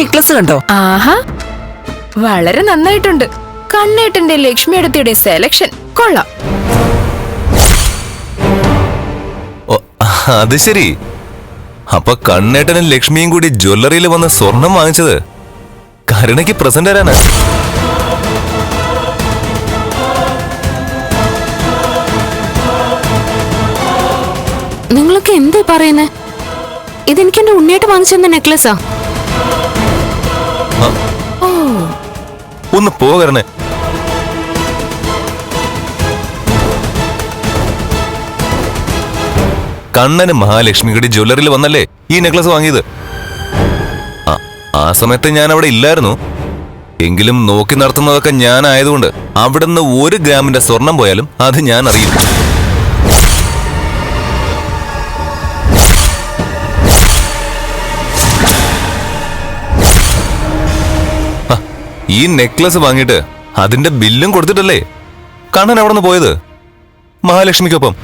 Necklace കണ്ടോ? ആഹാ വളരെ നന്നായിട്ടുണ്ട്. കണ്ണേട്ടന്റെ ലക്ഷ്മി അടുത്തിയുടെ സെലക്ഷൻ. കൊള്ളാം. ഓ, അത് ശരി. അപ്പൊ കണ്ണേട്ടനും ലക്ഷ്മിയും കൂടി ജ്വല്ലറിയിൽ വന്ന സ്വർണം വാങ്ങിച്ചത് കരുണയ്ക്ക് പ്രസന്റ് തരാനാ? നിങ്ങളൊക്കെ എന്താ പറയുന്നേ? ഇതെനിക്ക് എന്റെ ഉണ്ണിയായിട്ട് വാങ്ങിച്ചെന്ന നെക്ലസാ ഒന്ന് പോകരണേ കണ്ണന് മഹാലക്ഷ്മിയുടെ ജ്വല്ലറിൽ വന്നല്ലേ ഈ നെക്ലസ് വാങ്ങിയത്? ആ, ആ സമയത്ത് ഞാൻ അവിടെ ഇല്ലായിരുന്നു. എങ്കിലും നോക്കി നടത്തുന്നതൊക്കെ ഞാനായതുകൊണ്ട് അവിടുന്ന് ഒരു ഗ്രാമിന്റെ സ്വർണം പോയാലും അത് ഞാൻ അറിയും ഈ നെക്ലസ് വാങ്ങിയിട്ട് അതിന്റെ ബില്ലും കൊടുത്തിട്ടല്ലേ കണ്ണൻ അവിടെ നിന്ന് പോയത്? മഹാലക്ഷ്മിക്കൊപ്പം.